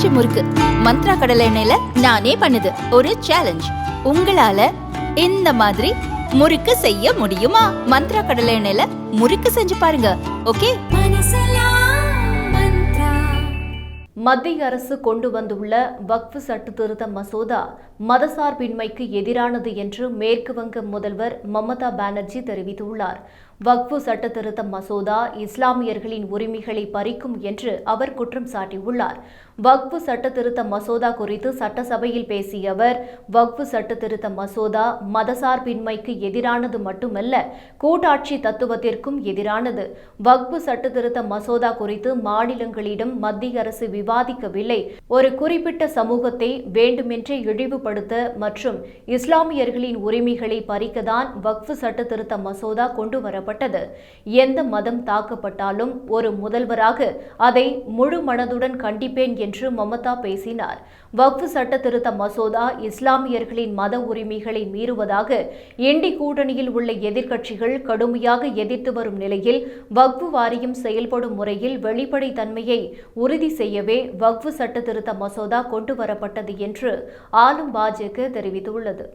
கூட்டாட்சி முறுக்கு. மந்த்ரா கடலை எண்ணெயில நானே பண்ணுது. ஒரு சேலஞ்ச் உங்களால இந்த மாதிரி முறுக்கு செய்ய முடியுமா? மந்த்ரா கடலை எண்ணெயில முறுக்கு செஞ்சு பாருங்க. ஓகே? மத்திய அரசு கொண்டு வந்துள்ள வக்ஃபு சட்ட திருத்த மசோதா மதசார்பின்மைக்கு எதிரானது என்று மேற்கு வங்க முதல்வர் மமதா பானர்ஜி தெரிவித்துள்ளார். வக்ஃபு சட்டத்திருத்த மசோதா இஸ்லாமியர்களின் உரிமைகளை பறிக்கும் என்று அவர் குற்றம் சாட்டியுள்ளார். வக்ஃபு சட்டத்திருத்த மசோதா குறித்து சட்டசபையில் பேசிய அவர் வக்ஃபு சட்டத்திருத்த மசோதா மதசார்பின்மைக்கு எதிரானது மட்டுமல்ல கூட்டாட்சி தத்துவத்திற்கும் எதிரானது. வக்ஃபு சட்டத்திருத்த மசோதா குறித்து மாநிலங்களிடம் மத்திய அரசு விவாதிக்கவில்லை. ஒரு குறிப்பிட்ட சமூகத்தை வேண்டுமென்றே இழிவுபடுத்த மற்றும் இஸ்லாமியர்களின் உரிமைகளை பறிக்கதான் வக்ஃபு சட்டத்திருத்த மசோதா கொண்டு வரப்பட்டது எந்த மதம் தாக்கப்பட்டாலும் ஒரு முதல்வராக அதை முழு மனதுடன் கண்டிப்பேன் என்று மமதா பேசினார். வக்ஃபு சட்ட திருத்த மசோதா இஸ்லாமியர்களின் மத உரிமைகளை மீறுவதாக இண்டி கூட்டணியில் உள்ள எதிர்க்கட்சிகள் கடுமையாக எதிர்த்து வரும் நிலையில் வக்ஃபு வாரியம் செயல்படும் முறையில் வெளிப்படைத்தன்மையை உறுதி செய்யவே வக்ஃபு சட்ட திருத்த மசோதா கொண்டு வரப்பட்டது என்று ஆளும் பாஜக தெரிவித்துள்ளது.